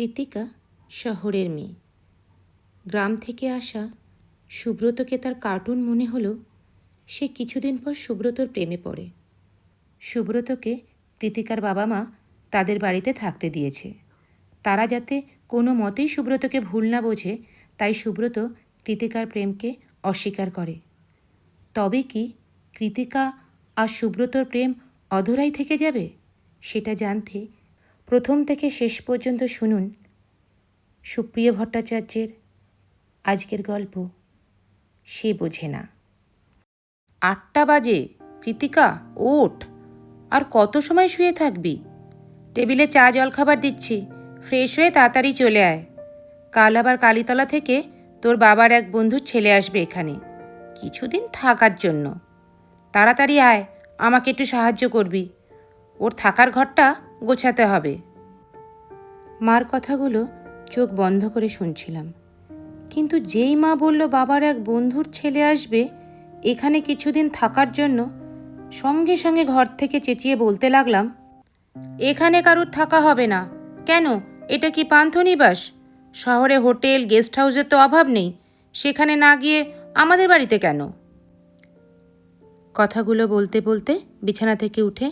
কৃতিকা শহরের মেয়ে। গ্রাম থেকে আসা সুব্রতকে তার কার্টুন মনে হলো, সে কিছুদিন পর সুব্রতর প্রেমে পড়ে। সুব্রতকে কৃতিকার বাবা মা তাদের বাড়িতে থাকতে দিয়েছে। তারা যাতে কোনো মতেই সুব্রতকে ভুল না বোঝে, তাই সুব্রত কৃতিকার প্রেমকে অস্বীকার করে। তবে কি কৃতিকা আর সুব্রতর প্রেম অধরাই থেকে যাবে? সেটা জানতে প্রথম থেকে শেষ পর্যন্ত শুনুন সুপ্রিয় ভট্টাচার্যের আজকের গল্প, সে বোঝে না। আটটা বাজে, কৃতিকা, ওঠ। আর কত সময় শুয়ে থাকবি? টেবিলে চা জল খাবার দিচ্ছি। ফ্রেশ হয়ে তাড়াতাড়ি চলে আয়। কাল আবার কালীতলা থেকে তোর বাবার এক বন্ধুর ছেলে আসবে এখানে। কিছুদিন থাকার জন্য। তাড়াতাড়ি আয়, আমাকে একটু সাহায্য করবি। ওর থাকার ঘরটা গোছাতে হবে। মার কথাগুলো চোখ বন্ধ করে শুনছিলাম। কিন্তু যেই মা বলল বাবার এক বন্ধুর ছেলে আসবে, এখানে কিছুদিন থাকার জন্য সঙ্গে সঙ্গে ঘর থেকে চেঁচিয়ে বলতে লাগলাম, এখানে কারুর থাকা হবে না। কেন? এটা কি পান্থনিবাস? শহরে হোটেল, গেস্ট হাউসের তো অভাব নেই। সেখানে না গিয়ে আমাদের বাড়িতে কেন? কথাগুলো বলতে বলতে বিছানা থেকে উঠে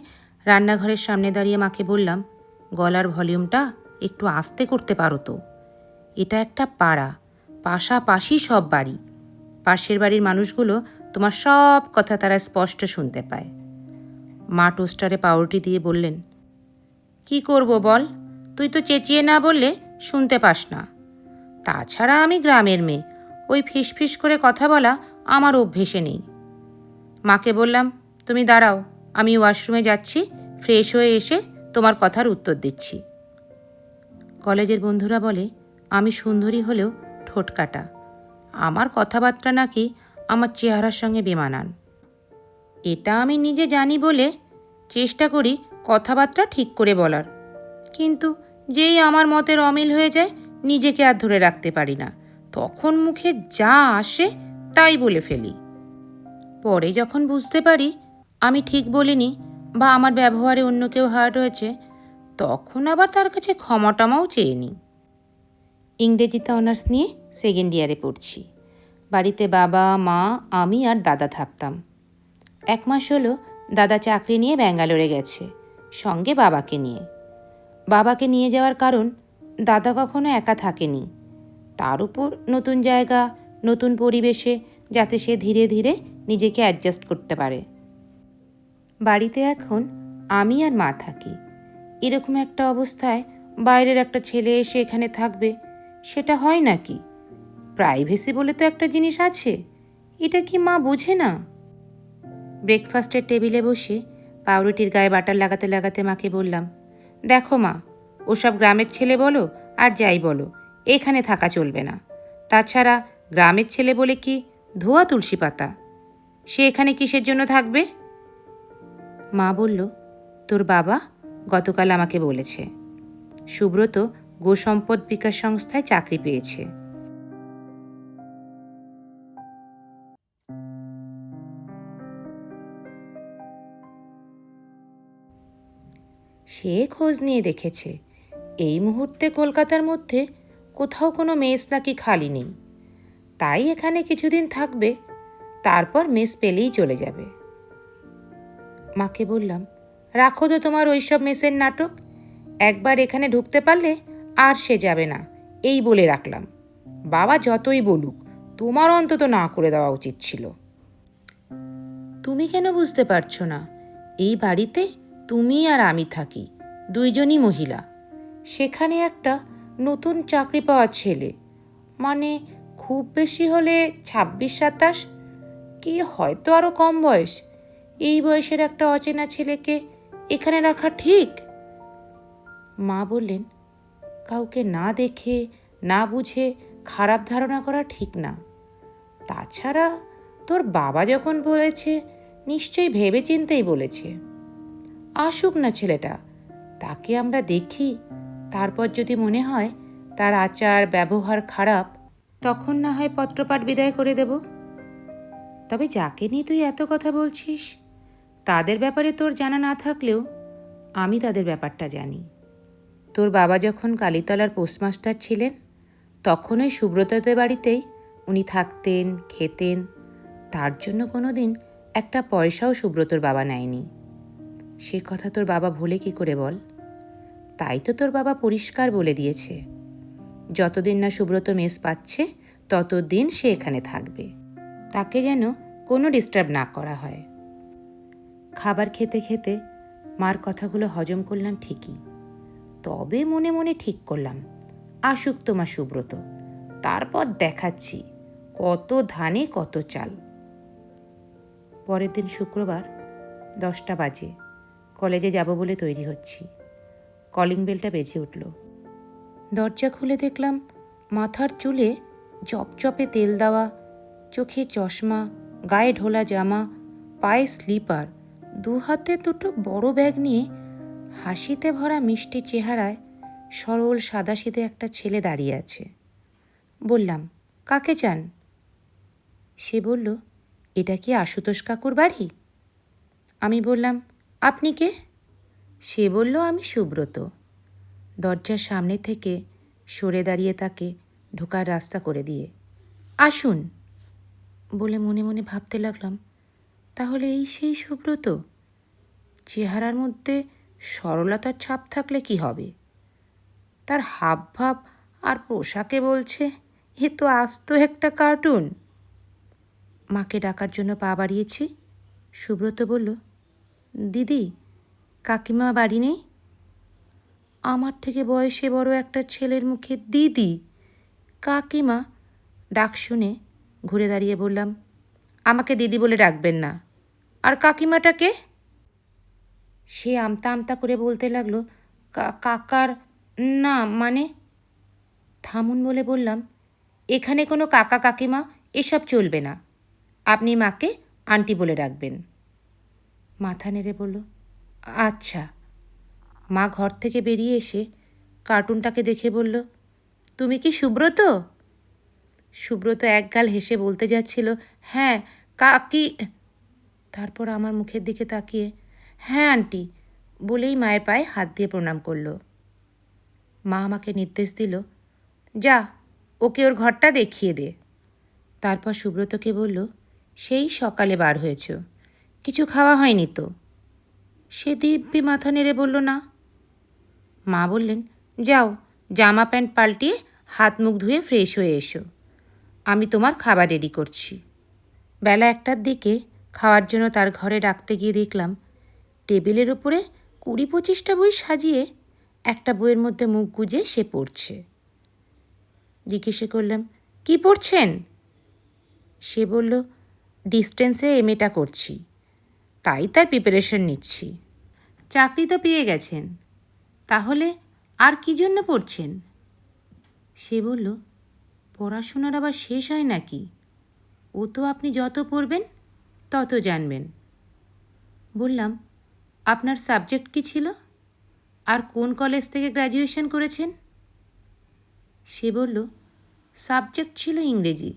রান্নাঘরের সামনে দাঁড়িয়ে মাকে বললাম, গলার ভলিউমটা একটু আস্তে করতে পারো তো। এটা একটা পাড়া, পাশাপাশি সব বাড়ি। পাশের বাড়ির মানুষগুলো তোমার সব কথা তারা স্পষ্ট শুনতে পায়। মা টোস্টারে পাউরুটি দিয়ে বললেন, কি করব বল, তুই তো চেঁচিয়ে না বললে শুনতে পাস না। তাছাড়া আমি গ্রামের মেয়ে, ওই ফিস ফিস করে কথা বলা আমার অভ্যেসে নেই। মাকে বললাম, তুমি দাঁড়াও আমি ওয়াশরুমে যাচ্ছি, ফ্রেশ হয়ে এসে তোমার কথার উত্তর দিচ্ছি। কলেজের বন্ধুরা বলে, আমি সুন্দরী হলেও ঠোঁট কাটা। আমার কথাবার্তা নাকি আমার চেহারার সঙ্গে বেমানান। এটা আমি নিজে জানি বলে চেষ্টা করি কথাবার্তা ঠিক করে বলার। কিন্তু যেই আমার মতের অমিল হয়ে যায়, নিজেকে আর ধরে রাখতে পারি না। তখন মুখে যা আসে তাই বলে ফেলি। পরে যখন বুঝতে পারি আমি ঠিক বলিনি বা আমার ব্যবহারে অন্য কেউ হার্ট হয়েছে, তখন আবার তার কাছে ক্ষমা টমাও চেয়ে নিই। ইংরেজিতে অনার্স নিয়ে সেকেন্ড ইয়ারে পড়ছি। বাড়িতে বাবা, মা, আমি আর দাদা থাকতাম। এক মাস হলো দাদা চাকরি নিয়ে ব্যাঙ্গালোরে গেছে, সঙ্গে বাবাকে নিয়ে। বাবাকে নিয়ে যাওয়ার কারণ দাদা কখনো একা থাকেনি। তার উপর নতুন জায়গা, নতুন পরিবেশে যাতে সে ধীরে ধীরে নিজেকে অ্যাডজাস্ট করতে পারে। বাড়িতে এখন আমি আর মা থাকি। এরকম একটা অবস্থায় বাইরের একটা ছেলে এসে এখানে থাকবে, সেটা হয় নাকি? প্রাইভেসি বলে তো একটা জিনিস আছে, এটা কি মা বোঝে না? ব্রেকফাস্টের টেবিলে বসে পাউরুটির গায়ে বাটার লাগাতে লাগাতে মাকে বললাম, দেখো মা, ওসব গ্রামের ছেলে বলো আর যাই বলো, এখানে থাকা চলবে না। তাছাড়া গ্রামের ছেলে বলে কি ধোয়া তুলসী পাতা? সে এখানে কিসের জন্য থাকবে? মা বলল, তোর বাবা গতকাল আমাকে বলেছে। সুব্রত গোসম্পদ বিকাশ সংস্থায় চাকরি পেয়েছে। সে খোঁজ নিয়ে দেখেছে, এই মুহূর্তে কলকাতার মধ্যে কোথাও কোনো মেস নাকি খালি নেই। তাই এখানে কিছুদিন থাকবে, তারপর মেস পেলেই চলে যাবে। মাকে বললাম, রাখো তো তোমার ওইসব মেসের নাটক। একবার এখানে ঢুকতে পারলে আর সে যাবে না। এই বলে রাখলাম। বাবা যতই বলুক, তোমার অন্তত না করে দেওয়া উচিত ছিল। তুমি কেন বুঝতে পারছ না? এই বাড়িতে তুমি আর আমি থাকি, দুইজনই মহিলা। সেখানে একটা নতুন চাকরি পাওয়া ছেলে। মানে খুব বেশি হলে ছাব্বিশ সাতাশ, কি হয়তো আরও কম বয়স? এই বয়সের একটা অচেনা ছেলেকে এখানে রাখা ঠিক? মা বললেন, কাউকে না দেখে, না বুঝে খারাপ ধারণা করা ঠিক না। তাছাড়া তোর বাবা যখন বলেছে, নিশ্চয়ই ভেবে চিন্তেই বলেছে। আসুক না ছেলেটা, তাকে আমরা দেখি। তারপর যদি মনে হয় তার আচার, ব্যবহার খারাপ, তখন না হয় পত্রপাঠ বিদায় করে দেব। তবে যাকে নিয়ে তুই এত কথা বলছিস? তাদের ব্যাপারে তোর জানা না থাকলেও আমি তাদের ব্যাপারটা জানি। তোর বাবা যখন কালীতলার পোস্টমাস্টার ছিলেন তখন ওই সুব্রতদের বাড়িতেই উনি থাকতেন, খেতেন। তার জন্য কোনো দিন একটা পয়সাও সুব্রতর বাবা নেয়নি। সে কথা তোর বাবা ভুলে কি করে বল? তাই তো তোর বাবা পরিষ্কার বলে দিয়েছে। যতদিন না সুব্রত মেস পাচ্ছে, ততদিন সে এখানে থাকবে। তাকে যেন কোনো ডিস্টার্ব না করা হয়। খাবার খেতে খেতে মার কথাগুলো হজম করলাম ঠিকই। তবে মনে মনে ঠিক করলাম, আসুক তোমার সুব্রত, তারপর দেখাচ্ছি কত ধানে কত চাল। পরের দিন শুক্রবার দশটা বাজে, কলেজে যাব বলে তৈরি হচ্ছি। কলিং বেলটা বেজে উঠল। দরজা খুলে দেখলাম মাথার চুলে চপচপে তেল দেওয়া, চোখে চশমা, গায়ে ঢোলা জামা, পায়ে স্লিপার দু হাতে দুটো বড় ব্যাগ নিয়ে হাসিতে ভরা মিষ্টি চেহারায় সরল সাদাসিধে একটা ছেলে দাঁড়িয়ে আছে। বললাম, কাকে চান? সে বলল, এটা কি আশুতোষ কাকুর বাড়ি? আমি বললাম, আপনি কে? সে বলল, আমি সুব্রত। দরজার সামনে থেকে সরে দাঁড়িয়ে তাকে ঢোকার রাস্তা করে দিয়ে, আসুন। বলে মনে মনে ভাবতে লাগলাম তাহলে এই সেই সুব্রত চেহারার মধ্যে সরলতার ছাপ থাকলে কি হবে? তার হাব ভাব আর পোশাকে বলছে, এ তো আস্ত একটা কার্টুন। মাকে ডাকার জন্য পা বাড়িয়েছি। সুব্রত বলল, দিদি, কাকিমা বাড়ি নেই? আমার থেকে বয়সে বড় একটা ছেলের মুখে দিদি, কাকিমা। ডাক শুনে ঘুরে দাঁড়িয়ে বললাম, আমাকে দিদি বলে ডাকবেন না। আর কাকিমাটাকে? সে আমতা আমতা করে বলতে লাগল, "কা- কাকার, না মানে? থামুন বলে বললাম, এখানে কোনো কাকা কাকিমা, এসব চলবে না। আপনি মাকে আন্টি বলে ডাকবেন। মাথা নেড়ে বলল আচ্ছা। মা ঘর থেকে বেরিয়ে এসে কার্টুনটাকে দেখে বলল, তুমি কি সুব্রত? সুব্রত একগাল হেসে বলতে যাচ্ছিল হ্যাঁ কাকি তারপর আমার মুখের দিকে তাকিয়ে হ্যাঁ আন্টি। বলেই মায়ের পায়ে হাত দিয়ে প্রণাম করল। মা আমাকে নির্দেশ দিল, যা, ওকে ওর ঘরটা দেখিয়ে দে। তারপর সুব্রতকে বলল, সেই সকালে বার হয়েছ। কিছু খাওয়া হয়নি তো? সে দিব্যি মাথা নেড়ে বলল, না। মা বললেন, যাও, জামা প্যান্ট পাল্টিয়ে হাত মুখ ধুয়ে ফ্রেশ হয়ে এসো। আমি তোমার খাবার রেডি করছি। বেলা একটার দিকে খাওয়ার জন্য তার ঘরে ডাকতে গিয়ে দেখলাম, টেবিলের উপরে কুড়ি পঁচিশটা বই সাজিয়ে একটা বইয়ের মধ্যে মুখ গুজে সে পড়ছে। জিজ্ঞেসে করলাম, কি পড়ছেন? সে বলল, ডিস্টেন্সে এমএটা করছি, তাই তার প্রিপারেশন নিচ্ছি। চাকরি তো পেয়ে গেছেন, তাহলে আর কি জন্য পড়ছেন? সে বলল, পড়াশোনার আবার শেষ হয় নাকি? ও তো আপনি যত পড়বেন তত জানবেন। বললাম, আপনার সাবজেক্ট কি ছিল? আর কোন কলেজ থেকে গ্র্যাজুয়েশন করেছেন? সে বলল, সাবজেক্ট ছিল ইংরেজি,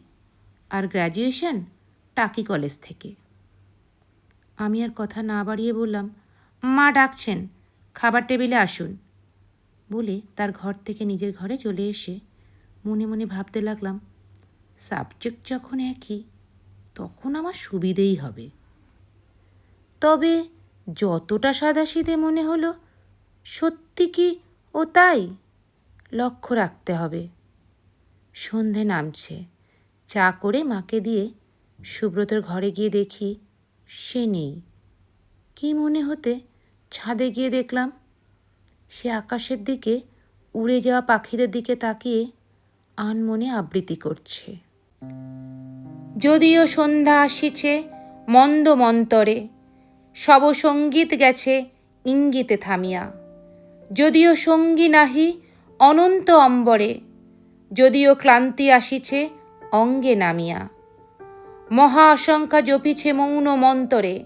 আর গ্র্যাজুয়েশন টাকি কলেজ থেকে। আমি আর কথা না বাড়িয়ে বললাম, মা ডাকছেন, খাবার টেবিলে আসুন। বলে তার ঘর থেকে নিজের ঘরে চলে এসে মনে মনে ভাবতে লাগলাম, সাবজেক্ট যখন একই তখন আমার সুবিধেই হবে। তবে যতটা সাদাসিধে মনে হলো, সত্যি কি ও তাই? লক্ষ্য রাখতে হবে। সন্ধে নামছে। চা করে মাকে দিয়ে সুব্রতর ঘরে গিয়ে দেখি সে নেই। কি মনে হতে ছাদে গিয়ে দেখলাম সে আকাশের দিকে উড়ে যাওয়া পাখিদের দিকে তাকিয়ে আনমনে আবৃত্তি করছে। যদিও সন্ধ্যা আসিছে, মন্দ মন্তরে। সব সংগীত গেছে, ইঙ্গিতে থামিয়া। যদিও সঙ্গী নাহি, অনন্ত অম্বরে। যদিও ক্লান্তি আসিছে, অঙ্গে নামিয়া। মহা আশঙ্কা জপিছে মৌন মন্তরে,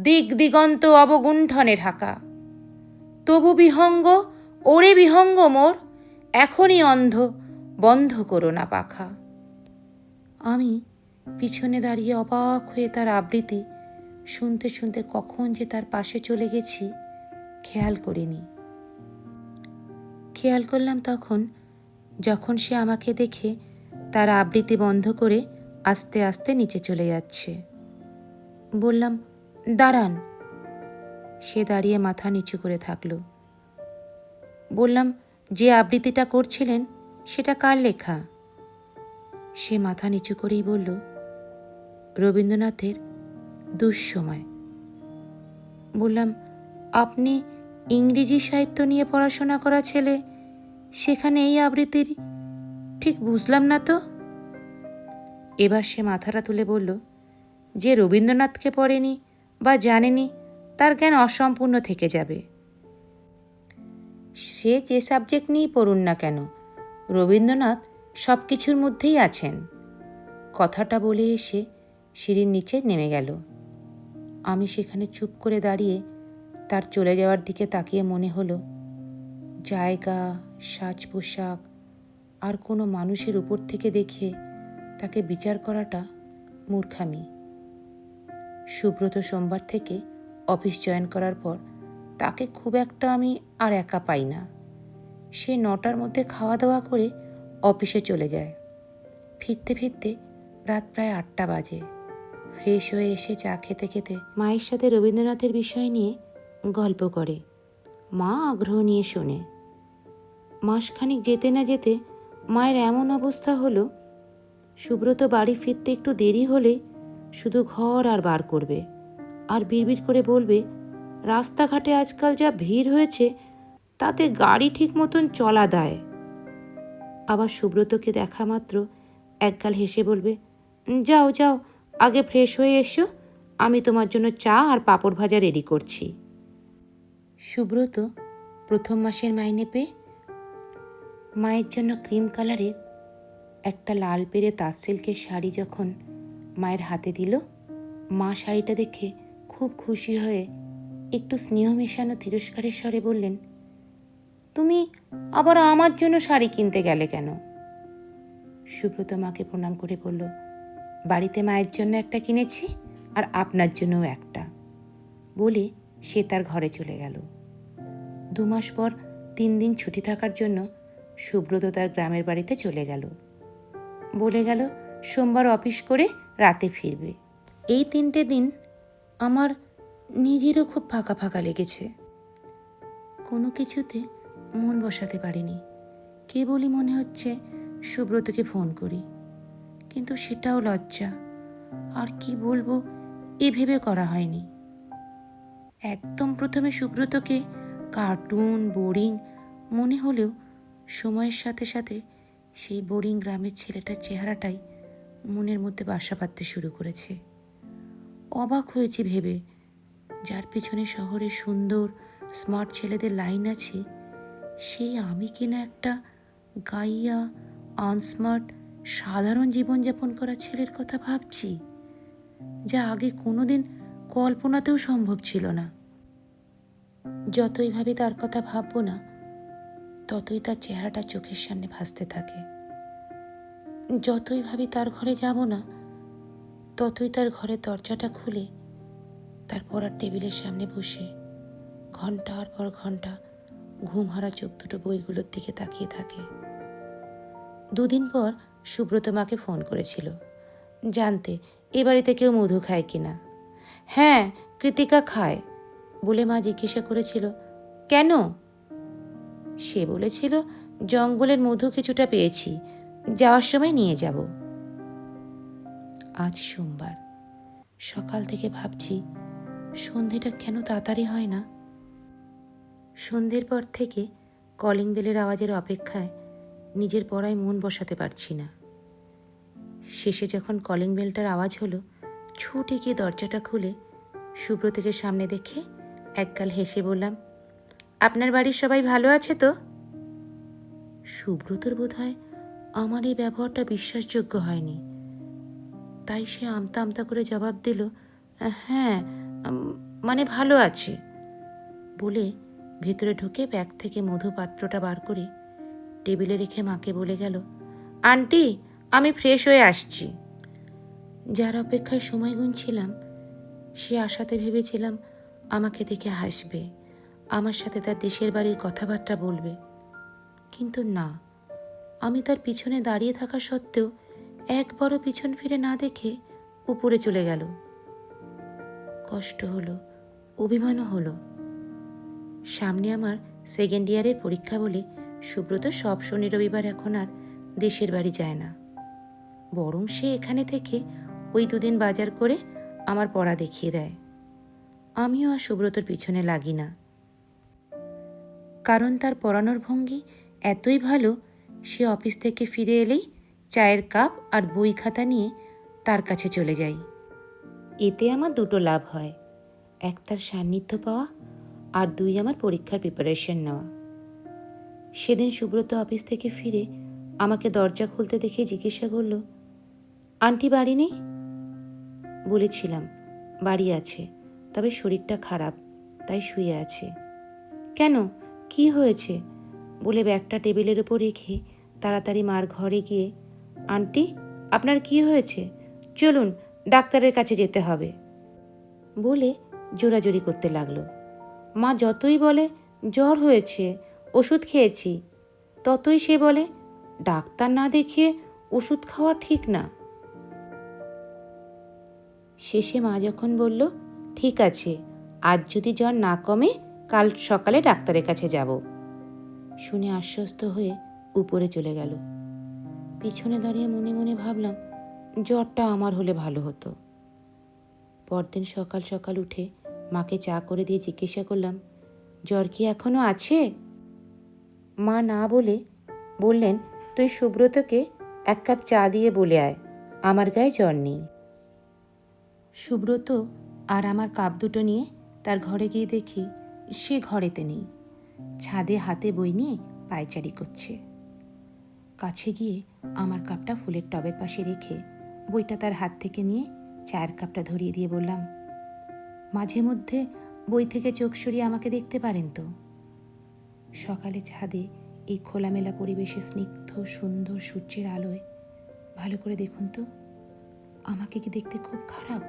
দিক দিগন্ত অবগুণ্ঠনে ঢাকা। তবু বিহঙ্গ, ওরে বিহঙ্গ মোর, এখনই অন্ধ, বন্ধ করো না পাখা। আমি পিছনে দাঁড়িয়ে অবাক হয়ে তার আবৃত্তি। শুনতে শুনতে কখন যে তার পাশে চলে গেছি, খেয়াল করিনি। খেয়াল করলাম তখন, যখন সে আমাকে দেখে তার আবৃত্তি বন্ধ করে আস্তে আস্তে নিচে চলে যাচ্ছে। বললাম, দাঁড়ান। সে দাঁড়িয়ে মাথা নিচু করে থাকল। বললাম, যে আবৃত্তিটা করছিলেন, সেটা কার লেখা? সে মাথা নিচু করেই বলল রবীন্দ্রনাথের দুঃসময়। বললাম, আপনি ইংরেজি সাহিত্য নিয়ে পড়াশোনা করা ছেলে, সেখানে এই আবৃত্তির ঠিক বুঝলাম না তো? এবার সে মাথাটা তুলে বলল, যে রবীন্দ্রনাথকে পড়েনি বা জানেনি, তার জ্ঞান অসম্পূর্ণ থেকে যাবে। সে যে সাবজেক্ট নিয়েই পড়ুন না কেন, রবীন্দ্রনাথ সব কিছুর মধ্যেই আছেন। কথাটা বলে এসে সিঁড়ির নিচে নেমে গেল। আমি সেখানে চুপ করে দাঁড়িয়ে তার চলে যাওয়ার দিকে তাকিয়ে মনে হলো, জায়গা সাজ পোশাক আর কোনো মানুষের উপর থেকে দেখে তাকে বিচার করাটা মূর্খামি। সুব্রত সোমবার থেকে অফিস জয়েন করার পর তাকে খুব একটা আমি আর একা পাই না। সে নটার মধ্যে খাওয়া দাওয়া করে অফিসে চলে যায়। ফিরতে ফিরতে রাত প্রায় আটটা বাজে। ফ্রেশ হয়ে এসে চা খেতে খেতে মায়ের সাথে রবীন্দ্রনাথের বিষয় নিয়ে গল্প করে। মা আগ্রহ নিয়ে শোনে। মাসখানিক যেতে না যেতে মায়ের এমন অবস্থা হলো, সুব্রত বাড়ি ফিরতে একটু দেরি হলে শুধু ঘর আর বার করবে আর বিড়বিড় করে বলবে, রাস্তাঘাটে আজকাল যা ভিড় হয়েছে, তাতে গাড়ি ঠিক মতন চলা দেয়। আবার সুব্রতকে দেখা মাত্র একগাল হেসে বলবে, যাও যাও আগে ফ্রেশ হয়ে এসো, আমি তোমার জন্য চা আর পাঁপড় ভাজা রেডি করছি। সুব্রত প্রথম মাসের মাইনে পেয়ে মায়ের জন্য ক্রিম কালারের একটা লাল পেরে তাঁত সিল্কের শাড়ি যখন মায়ের হাতে দিল, মা শাড়িটা দেখে খুব খুশি হয়ে একটু স্নেহ মেশানো তিরস্কারের স্বরে বললেন, তুমি আবার আমার জন্য শাড়ি কিনতে গেলে কেন? সুব্রত মাকে প্রণাম করে বলল বাড়িতে মায়ের জন্য একটা কিনেছি আর আপনার জন্যও একটা। বলে সে তার ঘরে চলে গেল। দু মাস পর তিন দিন ছুটি থাকার জন্য সুব্রত তার গ্রামের বাড়িতে চলে গেল। বলে গেল, সোমবার অফিস করে রাতে ফিরবে। এই তিনটে দিন আমার নিজেরও খুব ফাঁকা ফাঁকা লেগেছে। কোনো কিছুতে মন বসাতে পারিনি। কেবলই মনে হচ্ছে সুব্রতকে ফোন করি। কিন্তু সেটাও লজ্জা। আর কি বলব, এ ভেবে করা হয়নি। একদম প্রথমে সুব্রতকে কার্টুন, বোরিং, মনে হলেও সময়ের সাথে সাথে সেই বোরিং গ্রামের ছেলেটার চেহারাটাই মনের মধ্যে বাসা বাঁধতে শুরু করেছে। অবাক হয়েছি ভেবে, যার পিছনে শহরে সুন্দর, স্মার্ট ছেলেদের লাইন আছে, সেই আমি কিনা একটা গাইয়া, আনস্মার্ট সাধারণ জীবনযাপন করা ছেলের কথা ভাবছি, যা আগে কোনোদিন কল্পনাতেও সম্ভব ছিল না। যতই ভাবি তার কথা ভাববো না, ততই তার চেহারাটা চোখের সামনে ভাসতে থাকে। যতই ভাবি তার ঘরে যাব না, ততই তার ঘরের দরজাটা খুলে তার পড়ার টেবিলের সামনে বসে ঘণ্টার পর ঘণ্টা ঘুম হারা চোখ দুটো বইগুলোর দিকে তাকিয়ে থাকে। দুদিন পর সুব্রত মাকে ফোন করেছিল। জানতে, এ বাড়িতে কেউ মধু খায় কি না? হ্যাঁ কৃতিকা খায়, বলে মা জিজ্ঞাসা করেছিল। কেন? সে বলেছিল, জঙ্গলের মধু কিছুটা পেয়েছি, যাওয়ার সময় নিয়ে যাব। আজ সোমবার। সকাল থেকে ভাবছি, সন্ধেটা কেন তাড়াতাড়ি হয় না? সন্ধ্যের পর থেকে কলিং বেলের আওয়াজের অপেক্ষায় নিজের পড়ায় মন বসাতে পারছি না। শেষে যখন কলিং বেলটার আওয়াজ হলো, ছুটে গিয়ে দরজাটা খুলে সুব্রতকে সামনে দেখে একগাল হেসে বললাম, আপনার বাড়ির সবাই ভালো আছে তো? সুব্রতর বোধ হয় আমার এই ব্যবহারটা বিশ্বাসযোগ্য হয়নি। তাই সে আমতা আমতা করে জবাব দিল হ্যাঁ মানে ভালো আছে। বলে ভেতরে ঢুকে ব্যাগ থেকে মধু পাত্রটা বার করে টেবিলে রেখে মাকে বলে গেল, আন্টি, আমি ফ্রেশ হয়ে আসছি। যার অপেক্ষায় সময় গুনছিলাম, সে আশাতে ভেবেছিলাম আমাকে দেখে হাসবে, আমার সাথে তার দেশের বাড়ির কথাবার্তা বলবে। কিন্তু না, আমি তার পিছনে দাঁড়িয়ে থাকা সত্ত্বেও একবারও পিছন ফিরে না দেখে উপরে চলে গেল। কষ্ট হলো, অভিমানও হলো। সামনে আমার সেকেন্ড ইয়ারের পরীক্ষা বলে সুব্রত সব শনি রবিবার এখন আর দেশের বাড়ি যায় না। বরং সে এখানে থেকে ওই দুদিন বাজার করে আমার পড়া দেখিয়ে দেয়। আমিও আর সুব্রতর পিছনে লাগি না। কারণ তার পড়ানোর ভঙ্গি এতই ভালো, সে অফিস থেকে ফিরে এলেই চায়ের কাপ আর বই খাতা নিয়ে তার কাছে চলে যাই। এতে আমার দুটো লাভ হয়, এক তার সান্নিধ্য পাওয়া আর দুই আমার পরীক্ষার প্রিপারেশন নেওয়া। সেদিন সুব্রত অফিস থেকে ফিরে আমাকে দরজা খুলতে দেখে জিজ্ঞাসা করল, আন্টি বাড়ি নেই? বলেছিলাম, বাড়ি আছে, তবে শরীরটা খারাপ, তাই শুয়ে আছে। কেন? কি হয়েছে? বলে ব্যাগটা টেবিলের উপর রেখে তাড়াতাড়ি মার ঘরে গিয়ে, আন্টি, আপনার কি হয়েছে? চলুন, ডাক্তারের কাছে যেতে হবে। বলে জোরাজোরি করতে লাগল। মা যতই বলে, জ্বর হয়েছে ওষুধ খেয়েছি। ততই সে বলে, ডাক্তার না দেখিয়ে ওষুধ খাওয়া ঠিক না। শেষে মা যখন বলল, ঠিক আছে, আজ যদি জ্বর না কমে, কাল সকালে ডাক্তারের কাছে যাব। শুনে আশ্বস্ত হয়ে উপরে চলে গেল। পিছনে দাঁড়িয়ে মনে মনে ভাবলাম, জ্বরটা আমার হলে ভালো হতো। পরদিন সকাল সকাল উঠে মাকে চা করে দিয়ে জিজ্ঞাসা করলাম, জ্বর কি এখনও আছে? মা না বলে বললেন, তুই সুব্রতকে এক কাপ চা দিয়ে বলে আয়, আমার গায়ে জ্বর নেই। সুব্রত আর আমার কাপ দুটো নিয়ে তার ঘরে গিয়ে দেখি সে ঘরেতে নেই। ছাদে হাতে বই নিয়ে পায়চারি করছে। কাছে গিয়ে আমার কাপটা ফুলের টবের পাশে রেখে বইটা তার হাত থেকে নিয়ে চায়ের কাপটা ধরিয়ে দিয়ে বললাম, মাঝে মধ্যে বই থেকে চোখ সরিয়ে আমাকে দেখতে পারেন তো? সকালে ছাদে এই খোলামেলা পরিবেশে স্নিগ্ধ, সুন্দর সূর্যের আলোয়। ভালো করে দেখুন তো। আমাকে কি দেখতে খুব খারাপ?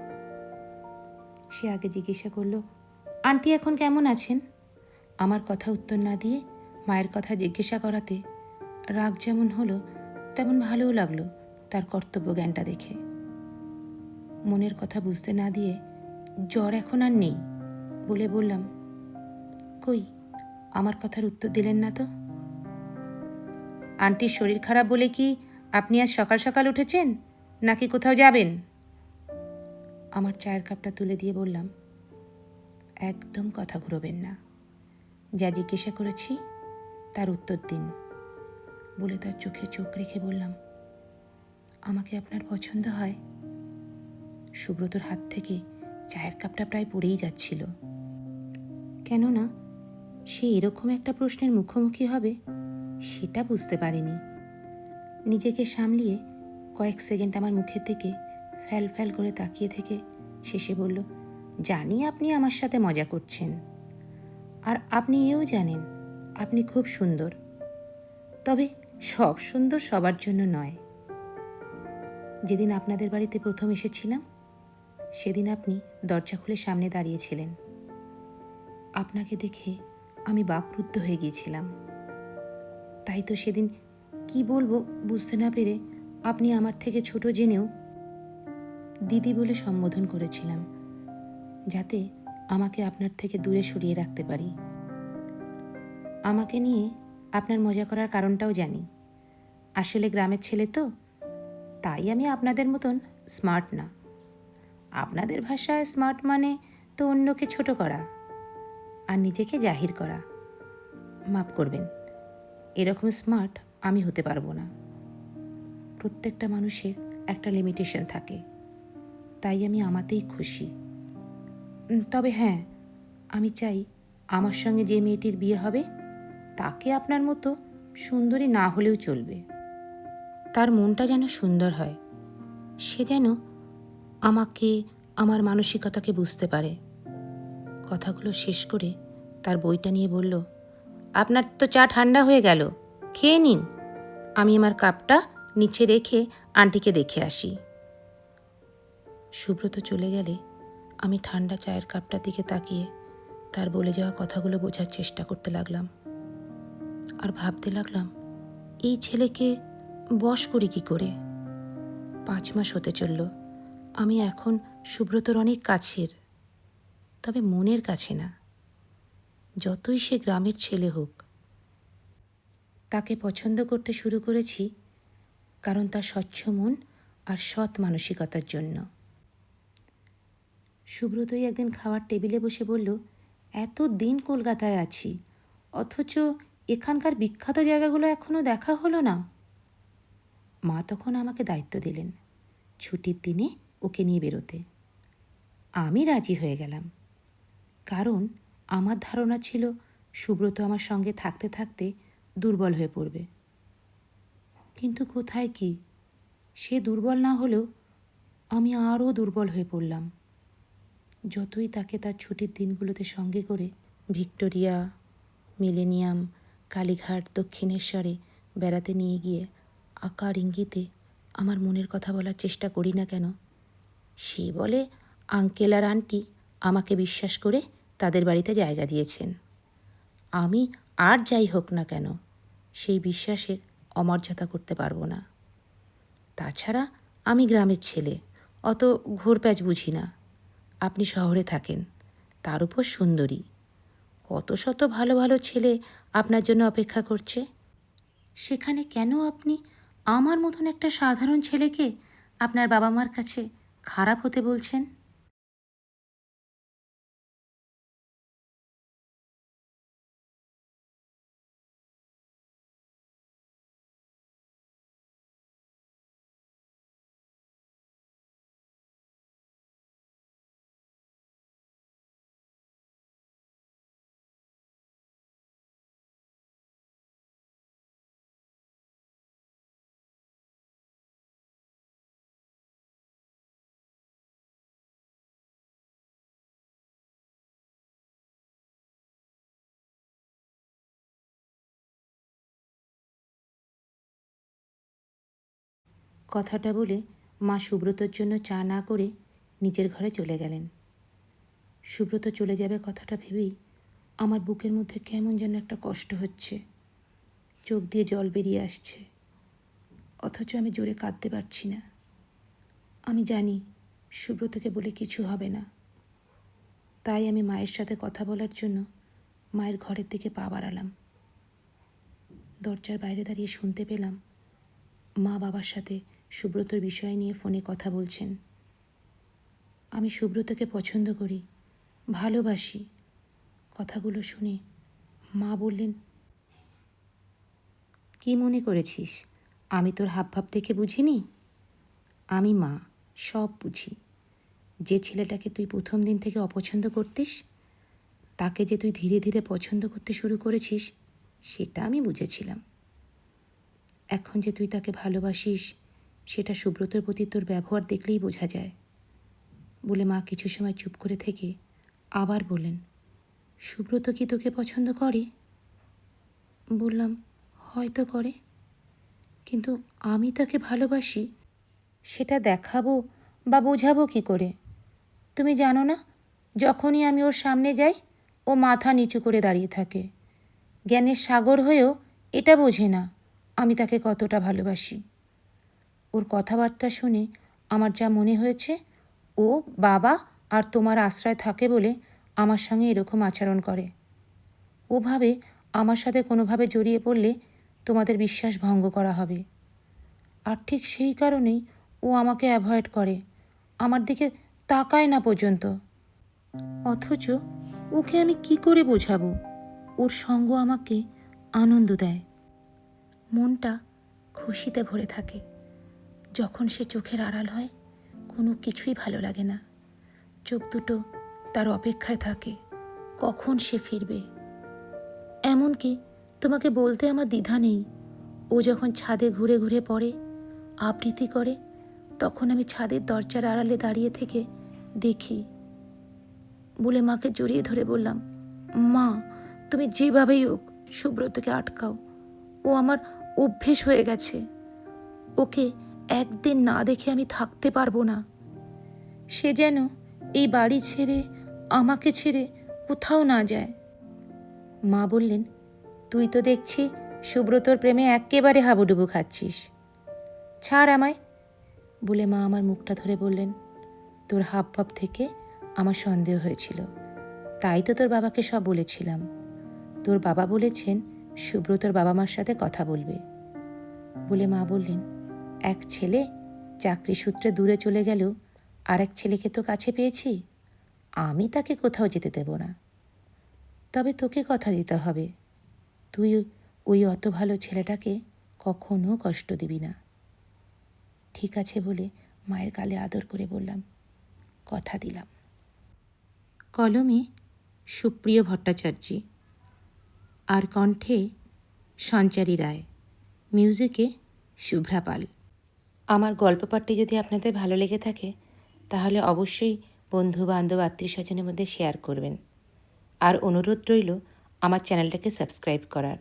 সে আগে জিজ্ঞাসা করল, আন্টি এখন কেমন আছেন? আমার কথা উত্তর না দিয়ে মায়ের কথা জিজ্ঞাসা করাতে রাগ যেমন হলো, তেমন ভালোও লাগল তার কর্তব্য জ্ঞানটা দেখে। মনের কথা বুঝতে না দিয়ে, জ্বর এখন আর নেই? বলে বললাম, কই? আমার কথার উত্তর দিলেন না তো? আন্টির শরীর খারাপ বলে কি আপনি আজ সকাল সকাল উঠেছেন? নাকি কোথাও যাবেন? আমার চায়ের কাপটা তুলে দিয়ে বললাম, একদম কথা ঘুরবেন না। যা জিজ্ঞাসা করেছি, তার উত্তর দিন। বলে তার চোখে চোখ রেখে বললাম, আমাকে আপনার পছন্দ হয়? সুব্রতর হাত থেকে চায়ের কাপটা প্রায় পড়েই যাচ্ছিল। কেননা সে এরকম একটা প্রশ্নের মুখোমুখি হবে? সেটা বুঝতে পারেনি। নিজেকে সামলিয়ে কয়েক সেকেন্ড আমার মুখের দিকে ফ্যাল ফ্যাল করে তাকিয়ে থেকে শেষে বলল, জানি আপনি আমার সাথে মজা করছেন। আর আপনি এও জানেন, আপনি খুব সুন্দর। তবে সব সুন্দর সবার জন্য নয়। যেদিন আপনাদের বাড়িতে প্রথম এসেছিলাম, সেদিন আপনি দরজা খুলে সামনে দাঁড়িয়েছিলেন আপনাকে দেখে আমি বাকরুদ্ধ হয়ে গিয়েছিলাম। তাই তো সেদিন কি বলব বুঝতে না পেরে আপনি আমার থেকে ছোট জেনেও দিদি বলে সম্বোধন করেছিলাম, যাতে আমাকে আপনার থেকে দূরে সরিয়ে রাখতে পারি। আমাকে নিয়ে আপনার মজা করার কারণটাও জানি। আসলে গ্রামের ছেলে তো, তাই আমি আপনাদের মতন স্মার্ট না। আপনাদের ভাষায় স্মার্ট মানে তো অন্যকে ছোট করা। আর নিজেকে জাহির করা। মাফ করবেন, এরকম স্মার্ট আমি হতে পারব না। প্রত্যেকটা মানুষের একটা লিমিটেশন থাকে, তাই আমি আমাতেই খুশি। তবে হ্যাঁ আমি চাই আমার সঙ্গে যে মেয়েটির বিয়ে হবে, তাকে আপনার মতো সুন্দরী না হলেও চলবে। তার মনটা যেন সুন্দর হয়, সে যেন আমাকে, আমার মানসিকতাকে বুঝতে পারে। কথাগুলো শেষ করে তার বইটা নিয়ে বলল, আপনার তো চা ঠান্ডা হয়ে গেল, খেয়ে নিন। আমি আমার কাপটা নিচে রেখে আন্টিকে দেখে আসি। সুব্রত চলে গেলে আমি ঠান্ডা চায়ের কাপটার দিকে তাকিয়ে তার বলে যাওয়া কথাগুলো বোঝার চেষ্টা করতে লাগলাম। আর ভাবতে লাগলাম, এই ছেলেকে বশ করি কি করে? পাঁচ মাস হতে চলল, আমি এখন সুব্রতর অনেক কাছের। তবে মনের কাছে না। যতই সে গ্রামের ছেলে হোক। তাকে পছন্দ করতে শুরু করেছি কারণ তার স্বচ্ছ মন আর সৎ মানসিকতার জন্য। সুব্রতই একদিন খাওয়ার টেবিলে বসে বলল, এত দিন কলকাতায় আছি, অথচ এখানকার বিখ্যাত জায়গাগুলো এখনও দেখা হলো না? মা তখন আমাকে দায়িত্ব দিলেন, ছুটির দিনে ওকে নিয়ে বেরোতে। আমি রাজি হয়ে গেলাম। কারণ আমার ধারণা ছিল সুব্রত আমার সঙ্গে থাকতে থাকতে দুর্বল হয়ে পড়বে। কিন্তু কোথায় কি? সে দুর্বল না হলেও আমি আরও দুর্বল হয়ে পড়লাম। যতই তাকে তার ছুটির দিনগুলোতে সঙ্গে করে ভিক্টোরিয়া, মিলেনিয়াম, কালীঘাট, দক্ষিণেশ্বরে বেড়াতে নিয়ে গিয়ে আকার ইঙ্গিতে আমার মনের কথা বলার চেষ্টা করি না কেন, সে বলে, আঙ্কেল আর আন্টি আমাকে বিশ্বাস করে তাদের বাড়িতে জায়গা দিয়েছেন। আমি আর যাই হোক না কেন, সেই বিশ্বাসের অমর্যাদা করতে পারব না। তাছাড়া আমি গ্রামের ছেলে, অত ঘোর ঘোরপ্যাচ বুঝি না। আপনি শহরে থাকেন, তার উপর সুন্দরী। কত শত ভালো ভালো ছেলে আপনার জন্য অপেক্ষা করছে। সেখানে কেন আপনি আমার মতন একটা সাধারণ ছেলেকে আপনার বাবা মার কাছে খারাপ হতে বলছেন? কথাটা বলে মা সুব্রতর জন্য চা না করে নিজের ঘরে চলে গেলেন। সুব্রত চলে যাবে কথাটা ভেবেই আমার বুকের মধ্যে কেমন যেন একটা কষ্ট হচ্ছে। চোখ দিয়ে জল বেরিয়ে আসছে। অথচ আমি জোরে কাঁদতে পারছি না। আমি জানি সুব্রতকে বলে কিছু হবে না। তাই আমি মায়ের সাথে কথা বলার জন্য মায়ের ঘরের দিকে পা বাড়ালাম। দরজার বাইরে দাঁড়িয়ে শুনতে পেলাম মা বাবার সাথে সুব্রতর বিষয় নিয়ে ফোনে কথা বলছেন। আমি সুব্রতকে পছন্দ করি, ভালোবাসি। কথাগুলো শুনে মা বললেন, কি মনে করেছিস? আমি তোর হাবভাব থেকে বুঝিনি? আমি মা, সব বুঝি। যে ছেলেটাকে তুই প্রথম দিন থেকে অপছন্দ করতিস, তাকে যে তুই ধীরে ধীরে পছন্দ করতে শুরু করেছিস, সেটা আমি বুঝেছিলাম। এখন যে তুই তাকে ভালোবাসিস সেটা সুব্রতর প্রতি তোর ব্যবহার দেখলেই বোঝা যায়। বলে মা কিছু সময় চুপ করে থেকে আবার বললেন, সুব্রত কি তোকে পছন্দ করে? বললাম, হয়তো করে। কিন্তু আমি তাকে ভালোবাসি, সেটা দেখাবো বা বোঝাবো কি করে? তুমি জানো না, যখনই আমি ওর সামনে যাই, ও মাথা নিচু করে দাঁড়িয়ে থাকে। জ্ঞানের সাগর হয়েও এটা বোঝে না, আমি তাকে কতটা ভালোবাসি। ওর কথাবার্তা শুনে আমার যা মনে হয়েছে, ও বাবা আর তোমার আশ্রয় থাকে বলে আমার সঙ্গে এরকম আচরণ করে। ওভাবে আমার সাথে কোনোভাবে জড়িয়ে পড়লে তোমাদের বিশ্বাস ভঙ্গ করা হবে। আর ঠিক সেই কারণেই ও আমাকে অ্যাভয়েড করে। আমার দিকে তাকায় না পর্যন্ত। অথচ ওকে আমি কি করে বোঝাবো? ওর সঙ্গ আমাকে আনন্দ দেয়। মনটা খুশিতে ভরে থাকে। যখন সে চোখের আড়াল হয়, কোনো কিছুই ভালো লাগে না। চোখ দুটো তার অপেক্ষায় থাকে, কখন সে ফিরবে। এমনকি তোমাকে বলতে আমার দ্বিধা নেই, ও যখন ছাদে ঘুরে ঘুরে পড়ে, আবৃত্তি করে, তখন আমি ছাদের দরজার আড়ালে দাঁড়িয়ে থেকে দেখি, বলে মাকে জড়িয়ে ধরে বললাম, মা, তুমি যেভাবেই হোক সুব্রতকে আটকাও, ও আমার অভ্যেস হয়ে গেছে। ওকে একদিন না দেখে আমি থাকতে পারব না। সে যেন এই বাড়ি ছেড়ে, আমাকে ছেড়ে কোথাও না যায়। মা বললেন, তুই তো দেখছি সুব্রতর প্রেমে একেবারে হাবুডুবু খাচ্ছিস। ছাড় আমায়। বলে মা আমার মুখটা ধরে বললেন, তোর হাব ভাব থেকে আমার সন্দেহ হয়েছিল। তাই তো তোর বাবাকে সব বলেছিলাম। তোর বাবা বলেছেন সুব্রতর বাবা মার সাথে কথা বলবে। বলে মা বললেন এক ছেলে চাকরি সূত্রে দূরে চলে গেলেও আর এক ছেলেকে তো কাছে পেয়েছি, আমি তাকে কোথাও যেতে দেব না। তবে তোকে কথা দিতে হবে, তুই ওই অত ভালো ছেলেটাকে কখনো কষ্ট দিবি না। ঠিক আছে বলে মায়ের গালে আদর করে বললাম, কথা দিলাম। কলমে সুপ্রিয় ভট্টাচার্য, আর কণ্ঠে সঞ্চারী রায়, মিউজিকে শুভ্রা পাল। আমার গল্প পাঠটি যদি আপনাদের ভালো লেগে থাকে, তাহলে অবশ্যই বন্ধু বান্ধব আত্মীয় স্বজনের মধ্যে শেয়ার করবেন। আর অনুরোধ রইল, আমার চ্যানেলটাকে সাবস্ক্রাইব করার।